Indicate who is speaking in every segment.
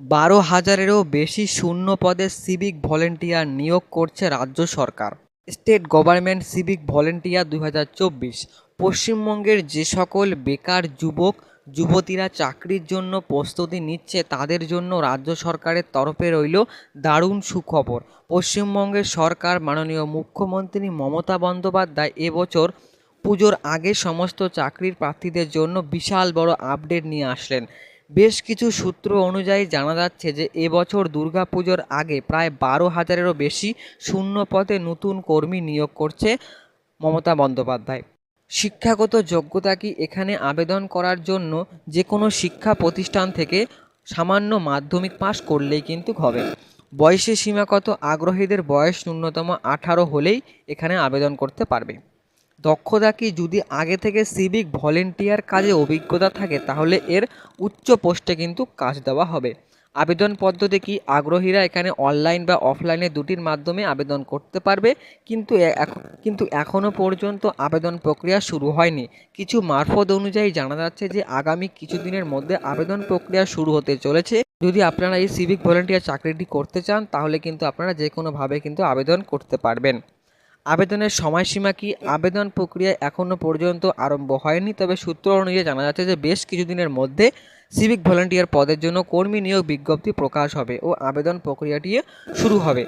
Speaker 1: বারো হাজারেরও বেশি শূন্য পদে সিভিক ভলেন্টিয়ার নিয়োগ করছে রাজ্য সরকার। স্টেট গভর্নমেন্ট সিভিক ভলেন্টিয়ার দুই হাজার চব্বিশ। পশ্চিমবঙ্গের যে সকল বেকার যুবক, যুবতীরা চাকরির জন্য প্রস্তুতি নিচ্ছে, তাদের জন্য রাজ্য সরকারের তরফে রইল দারুণ সুখবর। পশ্চিমবঙ্গের সরকার মাননীয় মুখ্যমন্ত্রী মমতা বন্দ্যোপাধ্যায় এবছর পুজোর আগে সমস্ত চাকরির প্রার্থীদের জন্য বিশাল বড় আপডেট নিয়ে আসলেন। বেশ কিছু সূত্র অনুযায়ী জানা যাচ্ছে যে এবছর দুর্গাপুজোর আগে প্রায় বারো হাজারেরও বেশি শূন্য পদে নতুন কর্মী নিয়োগ করছে মমতা বন্দ্যোপাধ্যায়। শিক্ষাগত যোগ্যতা কি এখানে আবেদন করার জন্য যে কোনো শিক্ষা প্রতিষ্ঠান থেকে সামান্য মাধ্যমিক পাশ করলেই কিন্তু হবে? বয়সের সীমা কত আগ্রহীদের বয়স ন্যূনতম আঠারো হলেই এখানে আবেদন করতে পারবে। দক্ষতা কি যদি আগে থেকে সিভিক ভলেন্টিয়ার কাজে অভিজ্ঞতা থাকে, তাহলে এর উচ্চ পোস্টে কিন্তু কাজ দেওয়া হবে। আবেদন পদ্ধতি কি? আগ্রহীরা এখানে অনলাইন বা অফলাইনে দুটির মাধ্যমে আবেদন করতে পারবে, কিন্তু কিন্তু এখনও পর্যন্ত আবেদন প্রক্রিয়া শুরু হয়নি। কিছু মারফত অনুযায়ী জানা যাচ্ছে যে, আগামী কিছুদিনের মধ্যে আবেদন প্রক্রিয়া শুরু হতে চলেছে। যদি আপনারা এই সিভিক ভলেন্টিয়ার চাকরিটি করতে চান, তাহলে কিন্তু আপনারা যে কোনোভাবে কিন্তু আবেদন করতে পারবেন। আবেদনের সময়সীমা কি? আবেদন প্রক্রিয়া এখনও পর্যন্ত আরম্ভ হয়নি, তবে সূত্র অনুযায়ী জানা যাচ্ছে যে বেশ কিছুদিনের মধ্যে সিভিক ভলেন্টিয়ার পদের জন্য কর্মী নিয়োগ বিজ্ঞপ্তি প্রকাশ হবে ও আবেদন প্রক্রিয়াটি শুরু হবে।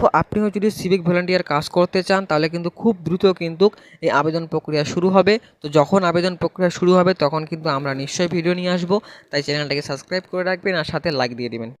Speaker 1: তো আপনিও যদি সিভিক ভলেন্টিয়ার কাজ করতে চান, তাহলে কিন্তু খুব দ্রুত কিন্তু এই আবেদন প্রক্রিয়া শুরু হবে। তো যখন আবেদন প্রক্রিয়া শুরু হবে, তখন কিন্তু আমরা নিশ্চয়ই ভিডিও নিয়ে আসব। তাই চ্যানেলটাকে সাবস্ক্রাইব করে রাখবেন আর সাথে লাইক দিয়ে দিবেন।